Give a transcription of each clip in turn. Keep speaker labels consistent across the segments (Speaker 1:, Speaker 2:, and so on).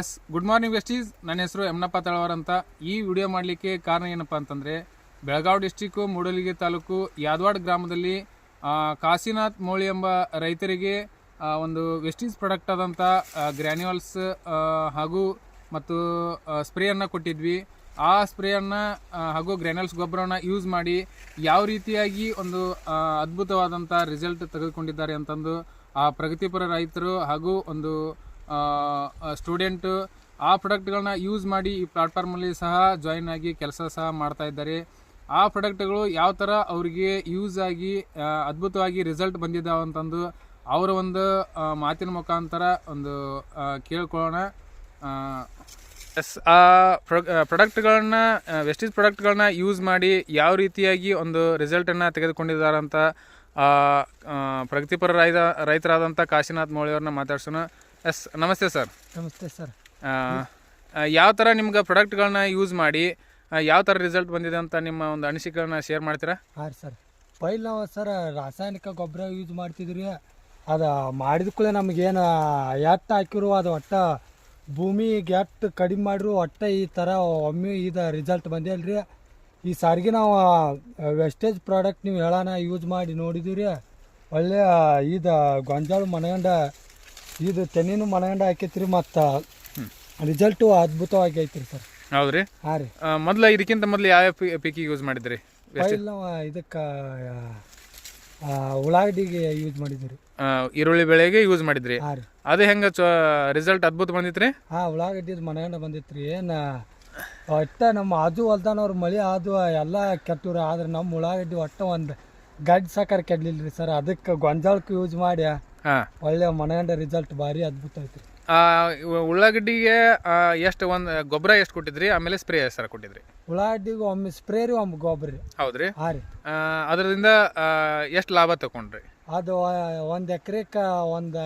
Speaker 1: S, good morning ವೆಸ್ಟೀಸ್. ನನ್ನ ಹೆಸರು ಯಮ್ನಪ್ಪ ತಳವಾರ್ ಅಂತ. ಈ ವಿಡಿಯೋ ಮಾಡಲಿಕ್ಕೆ ಕಾರಣ ಏನಪ್ಪ ಅಂತಂದರೆ, ಬೆಳಗಾವಿ ಡಿಸ್ಟಿಕ್ಕು, ಮೂಡಲಗಿ ತಾಲೂಕು, ಯಾದವಾಡ ಗ್ರಾಮದಲ್ಲಿ ಕಾಶಿನಾಥ್ ಮೋಳಿ ಎಂಬ ರೈತರಿಗೆ ಒಂದು ವೆಸ್ಟೀಸ್ ಪ್ರಾಡಕ್ಟ್ ಆದಂಥ ಗ್ರ್ಯಾನ್ಯುವಲ್ಸ್ ಹಾಗೂ, ಮತ್ತು ಸ್ಪ್ರೇಯನ್ನು ಕೊಟ್ಟಿದ್ವಿ. ಆ ಸ್ಪ್ರೇಯನ್ನು ಹಾಗೂ ಗ್ರ್ಯಾನ್ಯೂಲ್ಸ್ ಗೊಬ್ಬರವನ್ನು ಯೂಸ್ ಮಾಡಿ ಯಾವ ರೀತಿಯಾಗಿ ಒಂದು ಅದ್ಭುತವಾದಂಥ ರಿಸಲ್ಟ್ ತೆಗೆದುಕೊಂಡಿದ್ದಾರೆ ಅಂತಂದು ಆ ಪ್ರಗತಿಪರ ರೈತರು ಹಾಗೂ ಒಂದು ಸ್ಟೂಡೆಂಟು ಆ ಪ್ರಾಡಕ್ಟ್ಗಳನ್ನ ಯೂಸ್ ಮಾಡಿ ಈ ಪ್ಲಾಟ್ಫಾರ್ಮಲ್ಲಿ ಸಹ ಜಾಯಿನ್ ಆಗಿ ಕೆಲಸ ಸಹ ಮಾಡ್ತಾ ಇದ್ದಾರೆ. ಆ ಪ್ರಾಡಕ್ಟ್ಗಳು ಯಾವ ಥರ ಅವರಿಗೆ ಯೂಸ್ ಆಗಿ ಅದ್ಭುತವಾಗಿ ರಿಸಲ್ಟ್ ಬಂದಿದ್ದಾವೆ ಅಂತಂದು ಅವರ ಒಂದು ಮಾತಿನ ಮುಖಾಂತರ ಒಂದು ಕೇಳ್ಕೊಳ್ಳೋಣ. ಎಸ್ ಆ ಪ್ರಾಡಕ್ಟ್ಗಳನ್ನ ವೆಸ್ಟೀಸ್ ಪ್ರಾಡಕ್ಟ್ಗಳನ್ನ ಯೂಸ್ ಮಾಡಿ ಯಾವ ರೀತಿಯಾಗಿ ಒಂದು ರಿಸಲ್ಟನ್ನು ತೆಗೆದುಕೊಂಡಿದ್ದಾರೆ ಅಂತ ಆ, ಆ, ಪ್ರಗತಿಪರ ರೈತ ರೈತರಾದಂಥ ಕಾಶಿನಾಥ್ ಮೌಳಿಯವ್ರನ್ನ ಮಾತಾಡ್ಸೋಣ. ಎಸ್ ನಮಸ್ತೆ ಸರ್.
Speaker 2: ನಮಸ್ತೆ ಸರ್.
Speaker 1: ಯಾವ ಥರ ನಿಮ್ಗೆ ಪ್ರಾಡಕ್ಟ್ಗಳನ್ನ ಯೂಸ್ ಮಾಡಿ ಯಾವ ಥರ ರಿಸಲ್ಟ್ ಬಂದಿದೆ ಅಂತ ನಿಮ್ಮ ಒಂದು ಅನಿಸಿಕೆಗಳನ್ನ ಶೇರ್ ಮಾಡ್ತೀರಾ?
Speaker 2: ಹಾಂ ರೀ ಸರ್. ಪೈಲ್ ನಾವು ಸರ್ ರಾಸಾಯನಿಕ ಗೊಬ್ಬರ ಯೂಸ್ ಮಾಡ್ತಿದ್ರಿ. ಅದು ಮಾಡಿದ ಕೂಡ ನಮಗೇನು ಎಟ್ಟ ಹಾಕಿರು ಅದು ಒಟ್ಟ ಭೂಮಿಗೆ ಎಟ್ಟು ಕಡಿಮೆ ಮಾಡಿರು ಒಟ್ಟ ಈ ಥರ ಒಮ್ಮೆ ಇದು ರಿಸಲ್ಟ್ ಬಂದಿಲ್ಲ ಈ ಸಾರಿಗೆ ನಾವು ವೆಸ್ಟೇಜ್ ಪ್ರಾಡಕ್ಟ್ ನೀವು ಹೇಳೋಣ ಯೂಸ್ ಮಾಡಿ ನೋಡಿದ್ದೀವಿ ರೀ ಒಳ್ಳೆಯ ಇದು ಗೊಂಜಾಳ ಮನಗಂಡ ಇದು ತೆನೆನು ಮನಗಂಡ ಹಾಕೈತ್ರಿ ಮತ್ತು ರಿಸಲ್ಟು ಅದ್ಭುತವಾಗಿ ಐತ್ರಿ ಸರ್.
Speaker 1: ಹೌದ್ರಿ?
Speaker 2: ಹಾಂ ರೀ.
Speaker 1: ಮೊದಲು ಇದಕ್ಕಿಂತ ಮೊದಲು ಯಾವ ಪೀಕಿ ಯೂಸ್ ಮಾಡಿದ್ರಿ?
Speaker 2: ಪೈಲ್ ನಾವು ಇದಕ್ಕೆ ಉಳ್ಳಾಗಡ್ಡಿಗೆ ಯೂಸ್
Speaker 1: ಮಾಡಿದ್ರಿ. ಈರುಳ್ಳಿ ಬೆಳೆಗೆ ಯೂಸ್ ಮಾಡಿದ್ರಿ.
Speaker 2: ಹಾಂ ರೀ.
Speaker 1: ಅದು ಹೆಂಗೆ ರಿಸಲ್ಟ್ ಅದ್ಭುತ ಬಂದಿತ್ರಿ?
Speaker 2: ಹಾಂ ಉಳ್ಳಾಗಡ್ಡಿದು ಮನಗಂಡ ಬಂದಿತ್ರಿ. ಏನು ಒಟ್ಟ ನಮ್ಮ ಆಜು ಹೊಲ್ದಾನವ್ರು ಮಳೆ ಆದು ಎಲ್ಲ ಕೆಟ್ಟವ್ರಿ ಆದ್ರೆ ನಮ್ಮ ಉಳ್ಳಾಗಡ್ಡಿ ಒಟ್ಟ ಒಂದು ಗಡ್ಡಿ ಸಾಕಾರ ಕೆಡ್ಲಿಲ್ರಿ ಸರ್. ಅದಕ್ಕೆ ಗೊಂಜಾಳಕ್ಕೆ ಯೂಸ್ ಮಾಡಿ
Speaker 1: ಹಾಂ.
Speaker 2: ಒಳ್ಳೆ ಮನೆಯಂಡ ರಿಸಲ್ಟ್ ಭಾರಿ ಅದ್ಭುತ ಐತ್ರಿ.
Speaker 1: ಉಳ್ಳಾಗಡ್ಡಿಗೆ ಎಷ್ಟು ಒಂದು ಗೊಬ್ಬರ ಎಷ್ಟು ಕೊಟ್ಟಿದ್ರಿ? ಆಮೇಲೆ ಸ್ಪ್ರೇ ಎಷ್ಟು ಕೊಟ್ಟಿದ್ರಿ?
Speaker 2: ಉಳ್ಳಾಗಡ್ಡಿಗೆ ಒಮ್ಮೆ ಸ್ಪ್ರೇ ರೀ ಒಮ್ಮೆ ಗೊಬ್ಬರ ರೀ.
Speaker 1: ಹೌದ್ರಿ?
Speaker 2: ಹಾಂ ರೀ.
Speaker 1: ಅದರಿಂದ ಎಷ್ಟು ಲಾಭ ತಗೊಂಡ್ರಿ
Speaker 2: ಅದು ಒಂದು ಎಕರೆಕ್ಕೆ ಒಂದು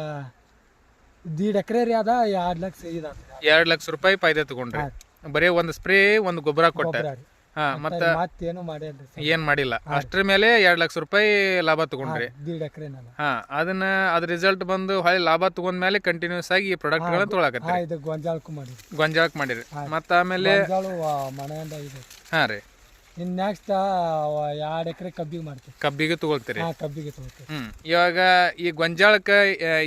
Speaker 2: ದೀಡ್ ಎಕರೆ ರೀ ಅದ ಎರಡು ಲಕ್ಷ ಇದ
Speaker 1: ಎರಡು ಲಕ್ಷ ರೂಪಾಯಿ ಫಾಯ್ದೆ ತಗೊಂಡ್ರಿ. ಬರೀ ಒಂದು ಸ್ಪ್ರೇ ಒಂದು ಗೊಬ್ಬರ ಕೊಟ್ಟ. ಹಾ ಮತ್ತೆ
Speaker 2: ಮತ್ತೇನು
Speaker 1: ಏನ್ ಮಾಡಿಲ್ಲ. ಅಷ್ಟ್ರ ಮೇಲೆ ಎರಡ್ ಲಕ್ಷ ರೂಪಾಯಿ ಲಾಭ ತಗೊಂಡ್ರಿ.
Speaker 2: ದೀಡ್ ಎಕರೆ ನಾನು
Speaker 1: ಹಾ ಅದನ್ನ ಅದ್ರ ರಿಸಲ್ಟ್ ಬಂದು ಹೊಳ್ಳಿ ಲಾಭ ತಗೊಂಡ್ಮೇಲೆ ಕಂಟಿನ್ಯೂಸ್ ಆಗಿ ಈ ಪ್ರಾಡಕ್ಟ್ ಗಳನ್ನ ತೊಗೊಳಕತ್ರಿ
Speaker 2: ಹಾಂ ಇದು ಗೊಂಜಾಳಕ್ಕೂ ಮಾಡಿ
Speaker 1: ಗೊಂಜಾಳಕ್ ಮಾಡಿರಿ. ಮತ್ತ ಆಮೇಲೆ
Speaker 2: ಗೊಂಜಾಳು ಮನೆಯಿಂದ ಇದೆ
Speaker 1: ಹಾ ರೀ.
Speaker 2: ಇನ್ನು ನೆಕ್ಸ್ಟ್ ಎರಡು ಎಕರೆ ಕಬ್ಬಿಗೆ ಮಾಡ್ತೀವಿ.
Speaker 1: ಕಬ್ಬಿಗೆ ತಗೊಳ್ತೀರಿ?
Speaker 2: ಹಾಂ ಕಬ್ಬಿಗೆ ತಗೊಳ್ತೀವಿ.
Speaker 1: ಹ್ಮ್ ಇವಾಗ ಈ ಗೊಂಜಾಳಕ್ಕೆ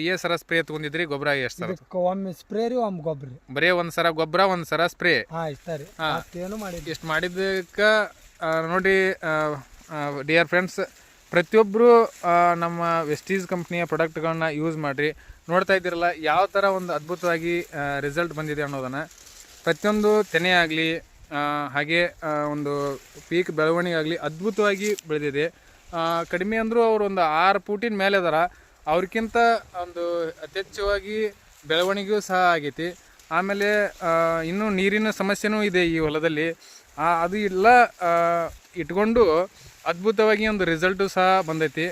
Speaker 1: ಏ ಸರ ಸ್ಪ್ರೇ ತಗೊಂಡಿದ್ರಿ ಗೊಬ್ಬರ ಎಷ್ಟು ಸರ?
Speaker 2: ಇದಕ್ಕೆ ಒಮ್ಮೆ ಸ್ಪ್ರೇ ರೀ ಒಮ್ಮೆ ಗೊಬ್ಬರ ರೀ.
Speaker 1: ಬರೀ ಒಂದ್ ಸರ ಗೊಬ್ಬರ ಒಂದ್ ಸರ ಸ್ಪ್ರೇ?
Speaker 2: ಹಾಂ ಇಷ್ಟ ರೀ ಮತ್ತೇನು ಮಾಡಿದ್ವಿ
Speaker 1: ಇಷ್ಟು ಮಾಡಿದ್ದಕ್ಕ ನೋಡಿ ಡಿಯರ್ ಫ್ರೆಂಡ್ಸ್ ಪ್ರತಿಯೊಬ್ಬರು ನಮ್ಮ ವೆಸ್ಟೀಸ್ ಕಂಪ್ನಿಯ ಪ್ರಾಡಕ್ಟ್ಗಳನ್ನ ಯೂಸ್ ಮಾಡಿರಿ. ನೋಡ್ತಾ ಇದ್ದೀರಲ್ಲ ಯಾವ ಥರ ಒಂದು ಅದ್ಭುತವಾಗಿ ರಿಸಲ್ಟ್ ಬಂದಿದೆ ಅನ್ನೋದನ್ನು. ಪ್ರತಿಯೊಂದು ತೆನೆ ಆಗಲಿ ಹಾಗೆ ಒಂದು ಪೀಕ್ ಬೆಳವಣಿಗೆ ಆಗಲಿ ಅದ್ಭುತವಾಗಿ ಬೆಳೆದಿದೆ. ಕಡಿಮೆ ಅಂದರೂ ಅವರು ಒಂದು ಆರು ಫೂಟಿನ ಮೇಲೆ ಅದಾರ. ಅವ್ರಿಗಿಂತ ಒಂದು ಯಥೇಚ್ಛವಾಗಿ ಬೆಳವಣಿಗೆಯೂ ಸಹ ಆಗೈತಿ. ಆಮೇಲೆ ಇನ್ನೂ ನೀರಿನ ಸಮಸ್ಯೆನೂ ಇದೆ ಈ ಹೊಲದಲ್ಲಿ. ಅದು ಎಲ್ಲ ಇಟ್ಕೊಂಡು ಅದ್ಭುತವಾಗಿ ಒಂದು ರಿಸಲ್ಟು ಸಹ ಬಂದೈತಿ.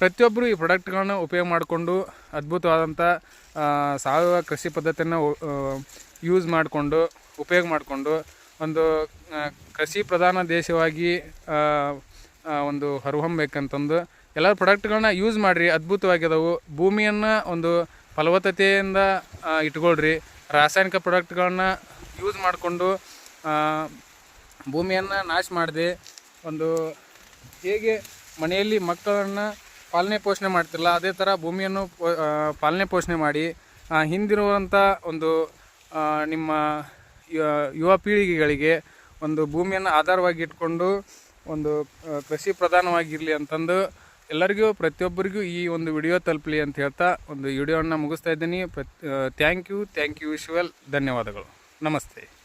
Speaker 1: ಪ್ರತಿಯೊಬ್ಬರು ಈ ಪ್ರಾಡಕ್ಟ್ಗಳನ್ನ ಉಪಯೋಗ ಮಾಡಿಕೊಂಡು ಅದ್ಭುತವಾದಂಥ ಸಾವಯವ ಕೃಷಿ ಪದ್ಧತಿಯನ್ನು ಯೂಸ್ ಮಾಡಿಕೊಂಡು, ಉಪಯೋಗ ಮಾಡಿಕೊಂಡು ಒಂದು ಕೃಷಿ ಪ್ರಧಾನ ದೇಶವಾಗಿ ಒಂದು ಹೊರಹೊಮ್ಮಬೇಕಂತಂದು ಎಲ್ಲ ಪ್ರಾಡಕ್ಟ್ಗಳನ್ನ ಯೂಸ್ ಮಾಡಿರಿ ಅದ್ಭುತವಾಗಿದ್ದಾವೆ ಭೂಮಿಯನ್ನು ಒಂದು ಫಲವತ್ತತೆಯಿಂದ ಇಟ್ಕೊಳ್ರಿ. ರಾಸಾಯನಿಕ ಪ್ರಾಡಕ್ಟ್ಗಳನ್ನ ಯೂಸ್ ಮಾಡಿಕೊಂಡು ಭೂಮಿಯನ್ನು ನಾಶ ಮಾಡಿದೆ, ಒಂದು ಹೇಗೆ ಮನೆಯಲ್ಲಿ ಮಕ್ಕಳನ್ನು ಪಾಲನೆ ಪೋಷಣೆ ಮಾಡ್ತಿರಲ್ಲ ಅದೇ ಥರ ಭೂಮಿಯನ್ನು ಪಾಲನೆ ಪೋಷಣೆ ಮಾಡಿ ಹಿಂದಿರುವಂಥ ಒಂದು ನಿಮ್ಮ ಯುವ ಪೀಳಿಗೆಗಳಿಗೆ ಒಂದು ಭೂಮಿಯನ್ನು ಆಧಾರವಾಗಿ ಇಟ್ಕೊಂಡು ಒಂದು ಕೃಷಿ ಪ್ರಧಾನವಾಗಿರಲಿ ಅಂತಂದು ಎಲ್ಲರಿಗೂ, ಪ್ರತಿಯೊಬ್ಬರಿಗೂ ಈ ಒಂದು ವಿಡಿಯೋ ತಲುಪಲಿ ಅಂತ ಹೇಳ್ತಾ ಒಂದು ವಿಡಿಯೋವನ್ನು ಮುಗಿಸ್ತಾ ಇದ್ದೀನಿ. ಪ್ರತಿ ಥ್ಯಾಂಕ್ ಯು ಥ್ಯಾಂಕ್ ಯು ವಿಶ್ವಲ್ ಧನ್ಯವಾದಗಳು. ನಮಸ್ತೆ.